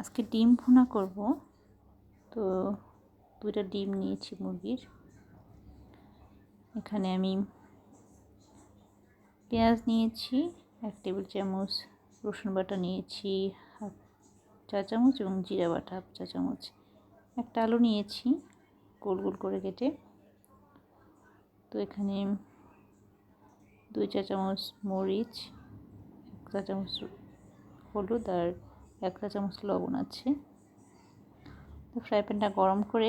আজকে ডিম ভুনা করব। তো দুইটা ডিম নিয়েছি মুরগির। এখানে আমি পেঁয়াজ নিয়েছি, এক টেবিল চামচ রসুন বাটা নিয়েছি, হাফ চা চামচ এবং জিরা বাটা, হাফ চা চামচ। একটা আলু নিয়েছি গোল গোল করে কেটে। তো এখানে দুই চা চামচ মরিচ, এক চা চামচ হলুদ আর এক চা চামচ লবণ আছে। তো ফ্রাই প্যানটা গরম করে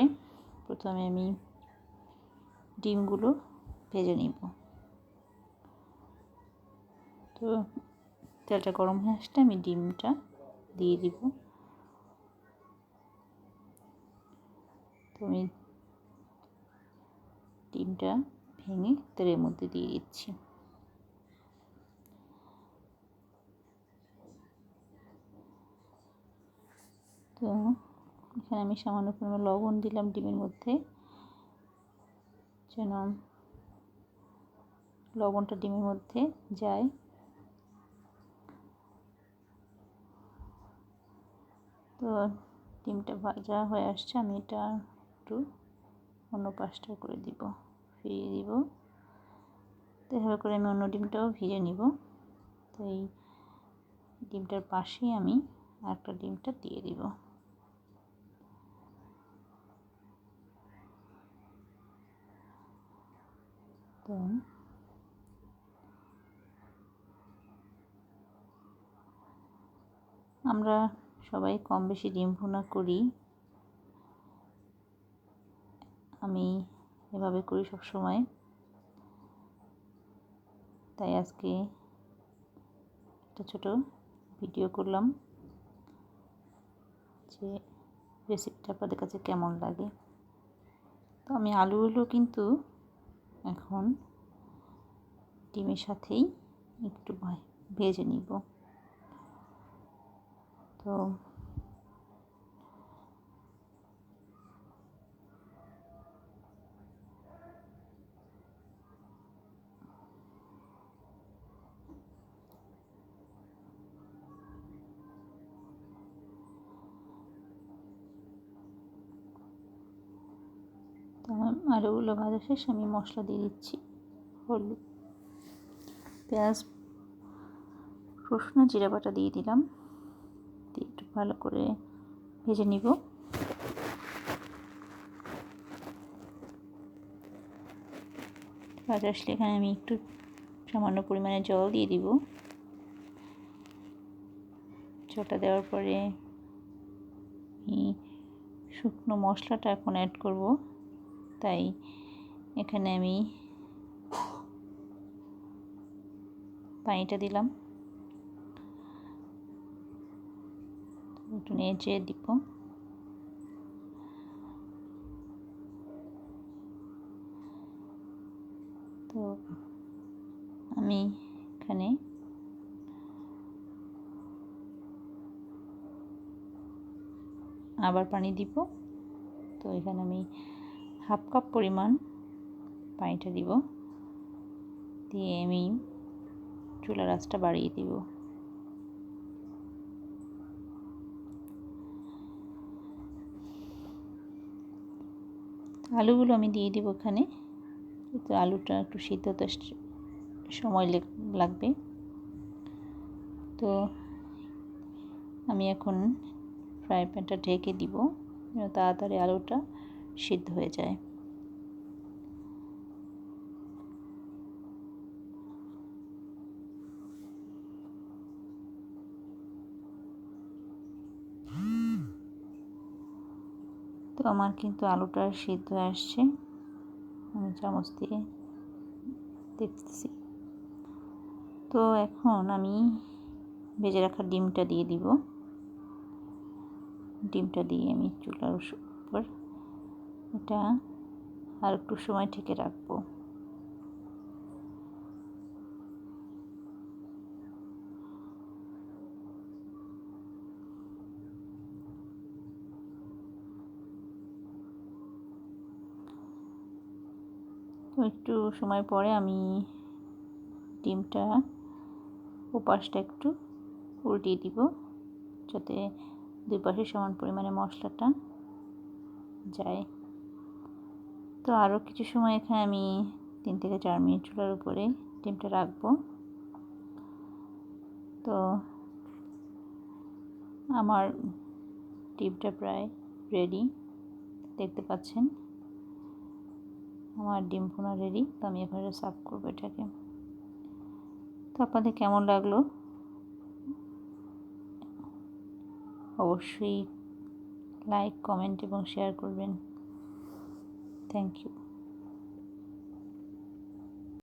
প্রথমে আমি ডিমগুলো ভেজে নিব। তো তেলটা গরম হয়ে আসলে আমি ডিমটা দিয়ে দিব। তো আমি ডিমটা ভেঙে তেলের মধ্যে দিয়ে দিচ্ছি। তো এখানে আমি সামান্য পরিমাণ লবণ দিলাম ডিমের মধ্যে। যেন লবণটা ডিমের মধ্যে যায়। তো ডিমটা ভাজা হয়ে আসছে, আমি এটা একটু অন্য পাশটা করে দিব, ফিরিয়ে দিব। তো এভাবে করে আমি অন্য ডিমটাও ভিজে নিব। তো এই ডিমটার পাশেই আমি আরেকটা ডিমটা দিয়ে দিব। তো আমরা সবাই কম বেশি ডিম ভুনা করি। আমি এভাবে করি সব সময় তাই আজকে একটা ছোট ভিডিও করলাম যে রেসিপিটা আপনাদের কাছে কেমন লাগে। তো আমি আলুগুলো কিন্তু এখন ডিমের সাথেই একটু ভেজে নিব। তো আলুগুলো ভাজা শেষ আমি মশলা দিয়ে দিচ্ছি হলুদ। পেঁয়াজ, রসুন জিরা বাটা দিয়ে দিলাম। দিয়ে একটু ভালো করে ভেজে নিব। ভাজা আসলে এখানে আমি একটু সামান্য পরিমাণে জল দিয়ে দিব। জলটা দেওয়ার পরে আমি শুকনো মশলাটা এখন অ্যাড করব। তাই এখানে আমি পানিটা দিলাম। একটু নেড়ে দিব। তো আমি এখানে আবার পানি দিব। তো এখানে আমি হাফ কাপ পরিমাণ পানিটা দিব। দিয়ে আমি চুলার আঁচটা বাড়িয়ে দিব। আলুগুলো আমি দিয়ে দিব এখানে তো আলুটা একটু সিদ্ধ হতে সময় লাগবে। তো আমি এখন ফ্রাই প্যানটা ঢেকে দিব তাড়াতাড়ি আলুটা সিদ্ধ হয়ে যায় তো আমার কিন্তু আলুটা সিদ্ধ আসছে। আমি চামচ দিয়ে দেখতেছি তো এখন আমি ভেজে রাখা ডিমটা দিয়ে দিব। ডিমটা দিয়ে আমি চুলার উপর এটা আর একটু সময় ঠেকে রাখব তো একটু সময় পরে আমি ডিমটা ওপাশটা একটু উল্টিয়ে দিব, যাতে দুই পাশে সমান পরিমাণে মশলাটা যায়। তো আরও কিছু সময় এখানে আমি তিন থেকে চার মিনিট চুলার উপরে ডিমটা রাখব। তো আমার ডিমটা প্রায় রেডি দেখতে পাচ্ছেন। আমার ডিম ফোনা রেডি তো আমি এবারে সার্ভ করব এটাকে। তো আপনাদের কেমন লাগল? অবশ্যই লাইক কমেন্ট এবং শেয়ার করবেন। Thank you